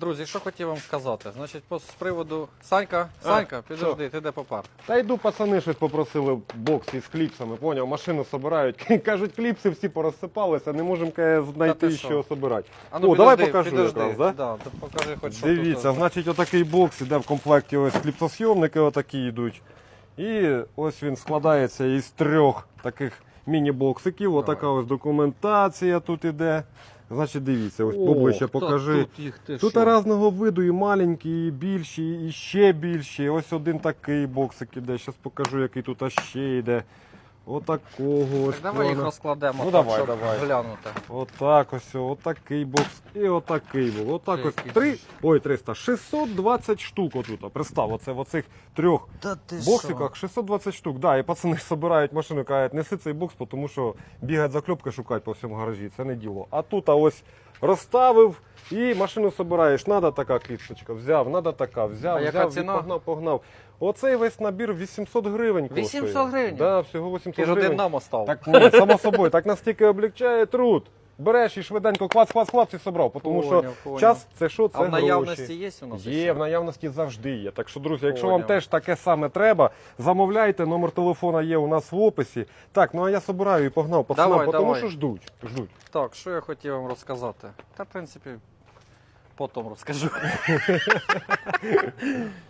Друзі, що хотів вам сказати? Значить, по- з приводу. Санька, Санька, підожди, ти де попар? Та йду, пацани щось попросили бокс із кліпсами, поняв, машину собирають. Кажуть, кліпси всі порозсипалися, не можемо каже, знайти, ти що? що собирати. А ну, О, давай покажу якраз, да? Да, то покажи хоч що Дивіться, тут. значить, отакий бокс іде в комплекті ось кліпсосйомники отакі йдуть. І ось він складається із трьох таких міні-боксиків. Отака ось документація тут іде. Значить, дивіться, ось поближче О, та покажи. Тут, їх, Тут що? різного виду, і маленькі, і більші, і ще більші. Ось один такий боксик іде. Зараз покажу, який тут ще йде. Отакого ось. Так давай їх розкладемо, Ну, так, давай, щоб давай. глянути. Отак ось, отакий бокс і отакий був. Отак ось три, ж. ой, 300, 620 штук отут. Представ, оце в оцих трьох Та ти боксиках 620 штук. Да, і пацани собирають машину, кажуть, неси цей бокс, тому що бігають закльопки шукають по всьому гаражі. Це не діло. А тут а ось розставив і машину собираєш. Надо така кліпсочка, взяв, надо така, взяв, А яка взяв, і ціна? погнав, погнав. Оцей весь набір 800 гривень коштує. 800 гривень? Да, всього 800 Ти ж гривень. один нам остав. Так ні, само собою, так настільки облегчає труд. Береш і швиденько клац, клац, клац і собрав. Тому що Поняв, поняв. час це що? Це а в наявності гроші. є у нас? Є, ще? в наявності завжди є. Так що, друзі, якщо вам Поняв. теж таке саме треба, замовляйте, номер телефона є у нас в описі. Так, ну а я собираю і погнав пацанам, Давай, тому давай. що ждуть. ждуть. Так, що я хотів вам розказати? Та, в принципі, потім розкажу.